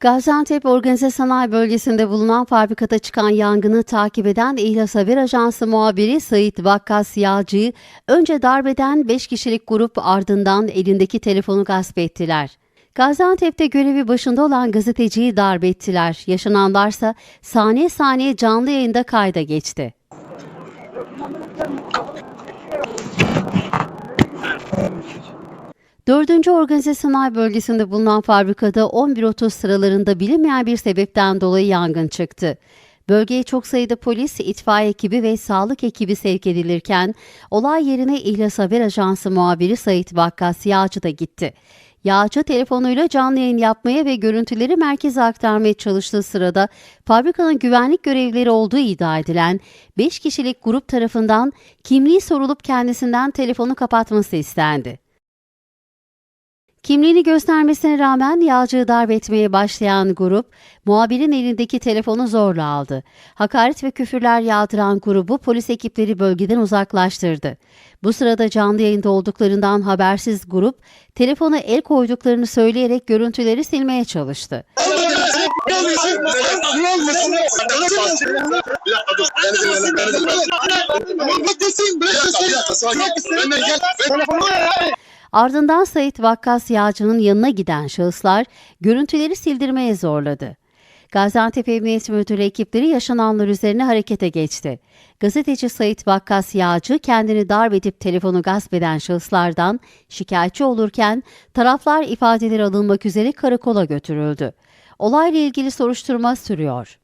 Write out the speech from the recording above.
Gaziantep Organize Sanayi Bölgesi'nde bulunan fabrikada çıkan yangını takip eden İhlas Haber Ajansı muhabiri Sait Vakkas Yağcı'yı önce darbeden 5 kişilik grup ardından elindeki telefonu gasp ettiler. Gaziantep'te görevi başında olan gazeteciyi darp ettiler. Yaşananlarsa saniye saniye canlı yayında kayda geçti. Dördüncü Organize Sanayi Bölgesi'nde bulunan fabrikada 11.30 sıralarında bilinmeyen bir sebepten dolayı yangın çıktı. Bölgeye çok sayıda polis, itfaiye ekibi ve sağlık ekibi sevk edilirken olay yerine İhlas Haber Ajansı muhabiri Sait Vakkas Yağcı da gitti. Yağcı telefonuyla canlı yayın yapmaya ve görüntüleri merkeze aktarmaya çalıştığı sırada fabrikanın güvenlik görevlileri olduğu iddia edilen 5 kişilik grup tarafından kimliği sorulup kendisinden telefonu kapatması istendi. Kimliğini göstermesine rağmen yağcığı darp etmeye başlayan grup, muhabirin elindeki telefonu zorla aldı. Hakaret ve küfürler yağdıran grubu polis ekipleri bölgeden uzaklaştırdı. Bu sırada canlı yayında olduklarından habersiz grup, telefona el koyduklarını söyleyerek görüntüleri silmeye çalıştı. Ardından Sait Vakkas Yağcı'nın yanına giden şahıslar görüntüleri sildirmeye zorladı. Gaziantep Emniyet Müdürü ekipleri yaşananlar üzerine harekete geçti. Gazeteci Sait Vakkas Yağcı kendini darp edip telefonu gasp eden şahıslardan şikayetçi olurken taraflar ifadeleri alınmak üzere karakola götürüldü. Olayla ilgili soruşturma sürüyor.